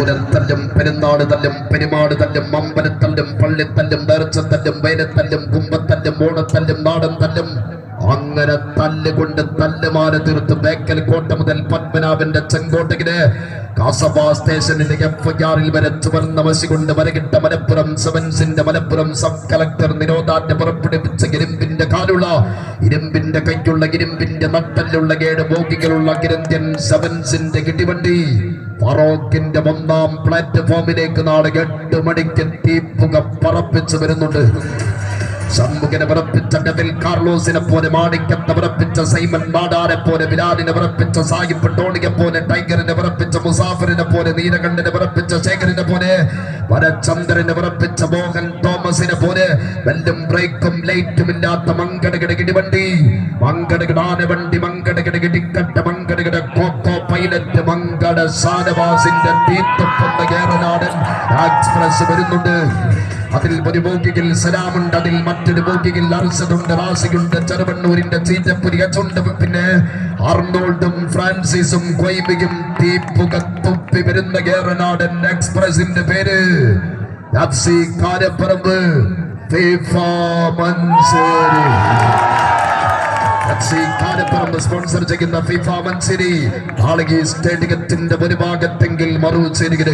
പൂരത്തല്ലും പെരുന്നാട് തല്ലും പെരുമാട് തല്ലും അമ്പലത്തല്ലും പള്ളിത്തല്ലും നേർച്ചത്തല്ലും വേലത്തല്ലും കുമ്പത്തല്ലും ഓണത്തല്ലും നാടൻ തല്ലും. അങ്ങനെ തല്ലുകൊണ്ട് തല്ലുമാല തീർത്ത് ബേക്കൽ കോട്ട മുതൽ പത്മനാഭന്റെ ചെങ്കോട്ടകിന് കാസബ സ്റ്റേഷനിലെ എഫ് ആറിൽ വരെ ചുവന്ന വശി കൊണ്ട് വരകിട്ട മലപ്പുറം സെവൻസിന്റെ മലപ്പുറം സബ് കളക്ടർ നിരോധാജ്ഞ പുറപ്പെടുവിച്ച ഇരുമ്പിന്റെ കാലുള്ള ഇരുമ്പിന്റെ കൈക്കുള്ള ഇരുമ്പിന്റെ നട്ടലുള്ള ഏഴ് ബോഗികളുള്ള കിരന്ത്യൻ സെവൻസിന്റെ കിടിവണ്ടി. ഫറോക്കിന്റെ ഒന്നാം പ്ലാറ്റ്ഫോമിലേക്ക് നാളെ എട്ട് മണിക്ക് തീപ്പുക പറപ്പിച്ചു വരുന്നുണ്ട്. ഷൺമുഖനെ വിറപ്പിച്ച ഡെവിൽ കാർലോസിനെ പോലെ മാണിക്കത്തെ വിറപ്പിച്ച സൈമൻ നാടാരെ പോലെ ബിലാലിനെ വിറപ്പിച്ച സാഹിബ് ടോണിയെ പോലെ ടൈഗറിനെ വിറപ്പിച്ച മുസാഫറിനെ പോലെ നീലകണ്ഠനെ വിറപ്പിച്ച ശേഖരനെ പോലെ വരചന്ദ്രനെ വിറപ്പിച്ച മോഹൻ തോമസിനെ പോലെ വെല്ലും ബ്രേക്കും ലൈറ്റും ഇല്ലാത്ത മങ്കടകിട കിടിവണ്ടി മങ്കടകിടാന വണ്ടി പൈലറ്റ് മങ്കട ഷാനവാസിന്റെ തീർത്തുന്ന കേരളനാടൻ എക്സ്പ്രസ് വരുന്നുണ്ട് അതിൽ ഒരു ബോഗിയിൽ സലാമുണ്ട് അതിൽ മറ്റൊരു ബോഗിയിൽ അർസദുണ്ട് റാസിയുണ്ട് ചെറുവണ്ണൂരിന്റെ ചീറ്റപ്പുരി അച്ചുണ്ട് പിന്നെ അർണോൾഡും ഫ്രാൻസിസും കൊയ്ബിയും തീപ്പുക തുപ്പി വരുന്ന കേരനാടൻ എക്സ്പ്രസിന്റെ പേര് Karaparamba FIFA Mansoori. FC Karaparamba sponsor ചെയ്യുന്ന ഫിഫ മൻസിരി നാളെ സ്റ്റേഡിയത്തിന്റെ ഒരു ഭാഗത്തെങ്കിൽ മറുചേരിയുടെ